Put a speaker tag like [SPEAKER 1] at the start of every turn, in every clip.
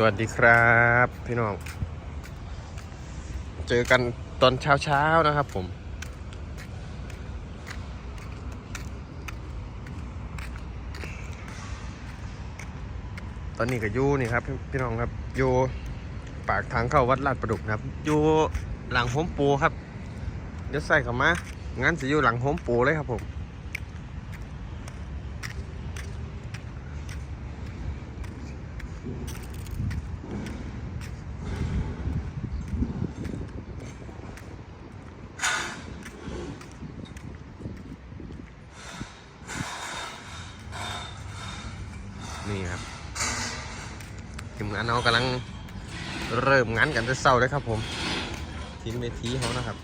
[SPEAKER 1] สวัสดีครับพี่น้อง เจอกันตอนเช้าเช้านะครับผม ตอนนี้ก็อยู่นี่ครับพี่พี่น้องครับอยู่ปากทางเข้าวัดลาดประดุกครับอยู่หลังโฮมปรครับ เดี๋ยวใส่เข้ามางั้นจะอยู่หลังโฮมปรเลยครับผม ทีมงานเรากำลังเริ่มงานกันจะเศร้าเลยครับผมทีมเวทีเขานะครับ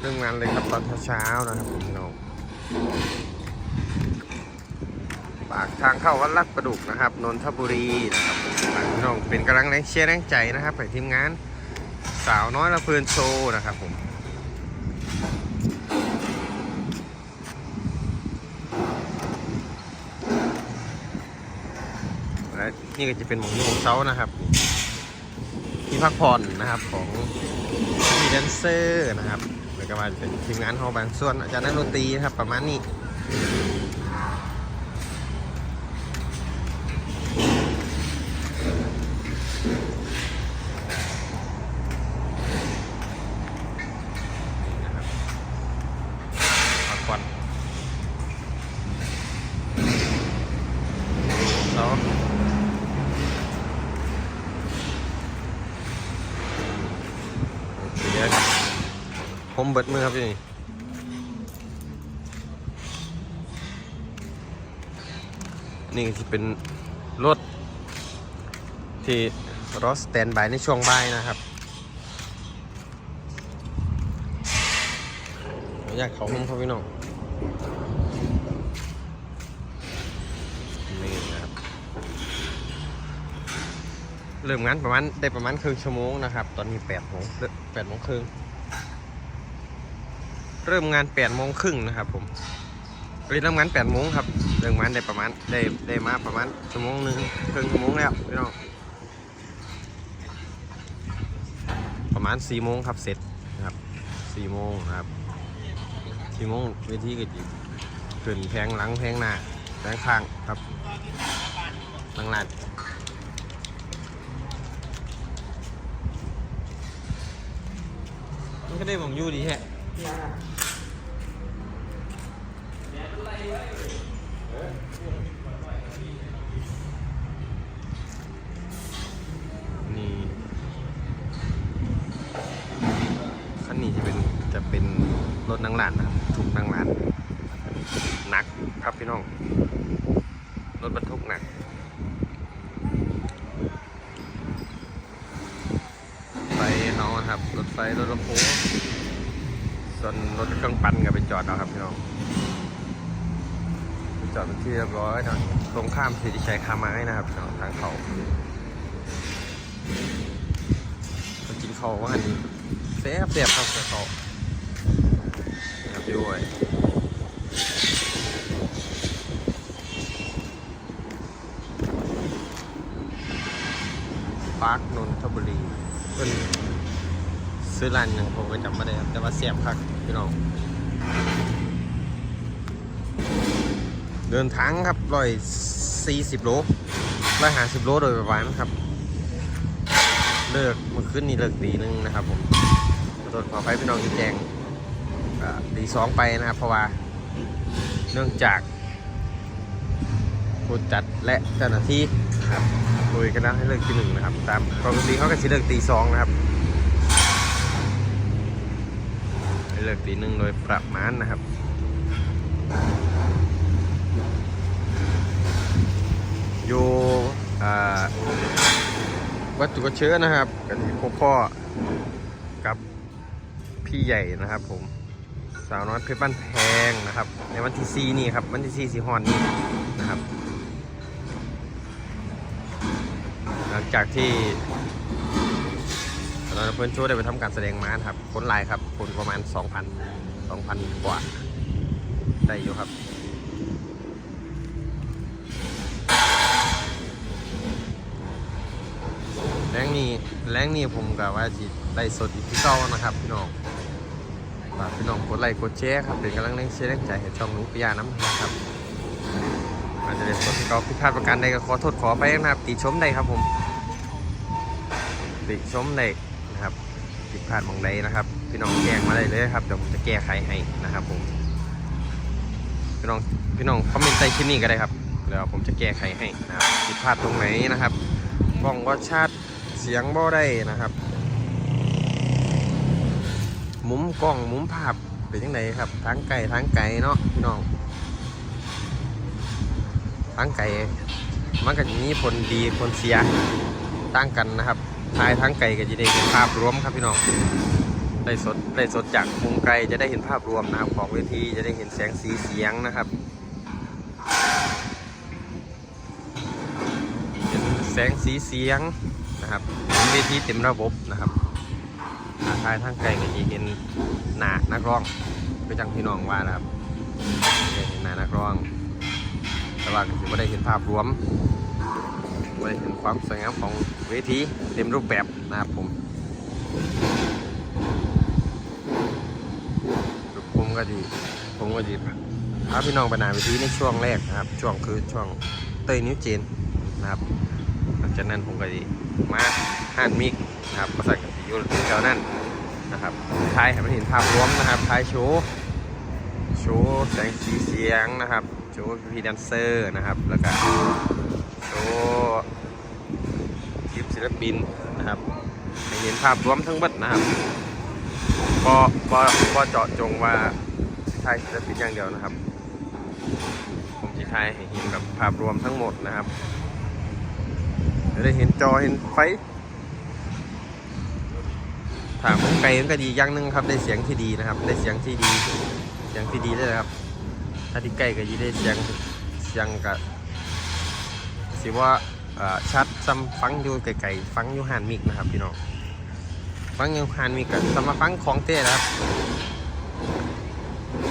[SPEAKER 1] เริ่มงานเลยครับตอนเช้าๆนะครับพี่น้องปากทางเข้าวัดลาดประดุกนะครับนนทบุรีนะครับพี่น้องเป็นกำลังแรงเชียร์แรงใจนะครับให้ทีมงานสาวน้อยละเพลินโชว์นะครับผม และ นี่ก็จะเป็นหมองยูของเซานะครับ ที่พักผ่อนนะครับของพี่แดนเซอร์นะครับแล้วก็มาเป็นทีมงานของบางส่วนอาจารย์นักดนตรีนะครับประมาณนี้นะครับพักผ่อนเซา เดี๋ยว ผมเบิดมือครับพี่นี่นี่จะเป็นรถ ที่รถสแตนบายในช่วงบ่ายนะครับออนุญาตเขาห้องครับพี่น้องนี่นะครับ เริ่มงานประมาณได้ประมาณครึ่งชั่วโมงนะครับ ตอนนี้แปดโมงแปดโมงครึ่ง เริ่มงานแปดโมงครึ่งนะครับผมเริ่มงานแปดโมงครับเริ่มงานได้ประมาณได้ได้มาประมาณชั่วโมงหนึ่งครึ่งชั่วโมงแล้วพี่น้องประมาณสี่โมงครับเสร็จนะครับสี่โมงนะครับสี่โมงเวทีก็จะขึ้นแพงหลังแพงหน้าแพงข้างครับหลังลานมันก็ได้มองยู่ดีแฮะ นี่คันนี้จะเป็นจะเป็นรถนั่งร้านนะถูกนั่งร้านหนักครับพี่น้อง รถบรรทุกหนักไฟเขาครับ รถไฟรถลำโพง ส่วนรถเครื่องปั่นก็ไปจอดเอาครับพี่น้องจอดเป็นที่เรียบร้อยนะตรงข้ามสิริชัยคาไม้นะครับพี่น้องทางเขากินเขาว่าอันนี้เสียบเสียบครับเขาครับด้วยปาร์คนนทบุรีเพิ่น ซื้อร้านหยังผมก็จำไม่ได้ครับแต่ว่าเสียบคักพี่น้อง เดินทางครับร้อยสี่สิบโลร้อยห้าสิบโลโดยประมาณครับ เลิกเมื่อคืนนี้เลิกตีหนึงนะครับผมขอโทษขอไปพี่น้องที่แจงตีสองไปนะครับเพราะว่าเนื่องจากผู้จัดและเจ้าหน้าที่ครับคุยกันแล้วให้เลิกตีหนึ่งนะครับ ตามปกติเขาก็จะเลิกตีสองนะครับ เลิกตีหนึ่งโดยประมาณนะครับอยู่วัดจุกระเชื้อนะครับกันที่พบพ่อกับพี่ใหญ่นะครับ ผมสาวน้อยเพชรบ้านแพงนะครับ ในวันที่สี่นี่ครับวันที่สี่สีฮอนนี่นะครับ หลังจากที่ แล้วเพื่อนช่วยได้ไปทำการแสดงม้าครับคนลายครับคนประมาณ 2,000 2,000 กว่า ได้อยู่ครับแรงนี้แรงนี้ผมกะว่าจิได้สดอีกที่เก้านะครับ พี่น้องฝากพี่น้องกดไลค์กดแชร์ครับเป็นกำลังแรงเชียร์แรงใจให้ช่องนุ้งปิยาน้ำนะครับอาจจะได้สดที่เก้าพิพาทประการใดก็ขอโทษขอไปนะครับติชมได้ครับผมติชมได้ ผิดพลาดมองใดนะครับพี่น้องแจ้งมาได้เลยครับเดี๋ยวผมจะแก้ไขให้นะครับ ผมพี่น้องพี่น้องคอมเมนต์ใต้คลิปนี้ก็ได้ครับเดี๋ยวผมจะแก้ไขให้นะครับผิดพลาดตรงไหนนะครับกล้องก็ชัดเสียงบ่ได้นะครับ มุมกล้องมุมภาพเป็นยังไงครับทางไก่ทางไก่เนาะพี่น้องทางไก่มันก็จะมีผลดีผลเสียต่างกันนะครับ ทายทางไก่ก็จะได้เห็นภาพรวมครับพี่น้องได้สดได้สดจากมุมไกลจะได้เห็นภาพรวมนะครับ ของเวทีจะได้เห็นแสงสีเสียงนะครับเป็นแสงสีเสียงนะครับเวทีเต็มระบบนะครับอาทายทางไกลก็จะเห็นหนานักร้องไปจังพี่น้องว่านะครับเห็นหนานักร้อง แต่ว่าก็จะไม่ได้เห็นภาพรวม ได้เห็นความสวยงามของเวทีเต็มรูปแบบนะครับผมผมก็ดีผมก็ดีพาพี่น้องไปนาเวทีในช่วงแรกนะครับ ช่วงคือช่วงเตยนิ้วเจนนะครับหลังจากนั้นผมก็ดีมาห่านมิกนะครับก็ใส่กับสีอยู่แถวนั้นนะครับท้ายให้มันเห็นภาพรวมนะครับท้ายโชว์โชว์แสงสีเสียงนะครับโชว์พี่แดนเซอร์นะครับ แล้วก็ โชว์ทีมศิลปินนะครับให้เห็นภาพรวมทั้งหมดนะครับก็ก็ก็เจาะจงว่าท้ายศิลปินอย่างเดียวนะครับ ผมจะทายให้เห็นแบบภาพรวมทั้งหมดนะครับจะได้เห็นจอเห็นไฟถามผมไกลมันก็ดีอย่างหนึ่งครับ ได้เสียงที่ดีนะครับ ได้เสียงที่ดี เสียงที่ดีเลยนะครับ ถ้าที่ใกล้ก็จะได้เสียงเสียงกับ สิว่าชัดซ้ำฟังอยู่ไกลๆฟังอยู่หานมิกนะครับพี่น้องฟังอยู่หานมิกกับซ้ำมาฟังของเต้นะครับ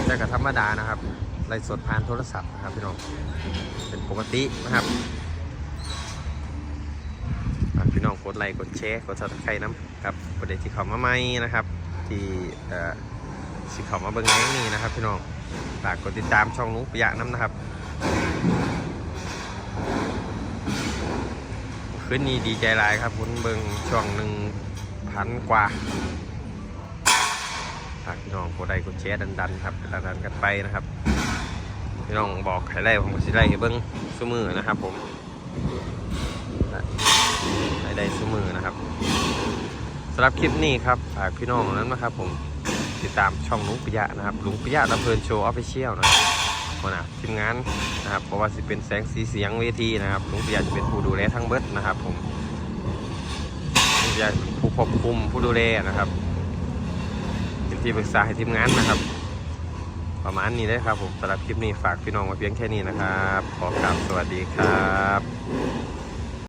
[SPEAKER 1] แต่ก็ธรรมดานะครับไลฟ์สดผ่านโทรศัพท์นะครับพี่น้องเป็นปกตินะครับพี่น้องกดไลค์กดแชร์กดซับสไครต์น้ำกับประเด็นที่เขามาใหม่นะครับที่อ่อสิเขามาเบิ้งแง่นี้นะครับพี่น้องฝากกดติดตามช่องนุ้งปะยะน้ำนะครับ คืนนี้ดีใจหลายครับคุณเบิ้งช่องหนึ่งพันกว่าฝากพี่น้องกดไลค์กดแชร์ดันๆครับดันๆกันไปนะครับพี่น้องบอกให้ไล่ผมก็สิไล่ให้เบิ้งซุ้มือนะครับ ผมไล่ได้ซุ้มือนะครับสำหรับคลิปนี้ครับฝากพี่น้องนั้นนะครับ ผมติดตามช่องลุงปิยะนะครับลุงปิยะลำเพลินโชว์ออฟฟิเชียลนะครับ คนนะทีมงานนะครับเพราะว่าสิเป็นแสงสีเสียงเวทีนะครับลุงปียจะเป็นผู้ดูแลทั้งเบิดนะครับ ผมลุงปิยะเป็นผู้ควบคุมผู้ดูแลนะครับเป็นที่ปรึกษาให้ทีมงานนะครับ ประมาณนี้ได้ครับผมสำหรับคลิปนี้ฝากพี่น้องมาเพียงแค่นี้นะครับ ขอกราบสวัสดีครับ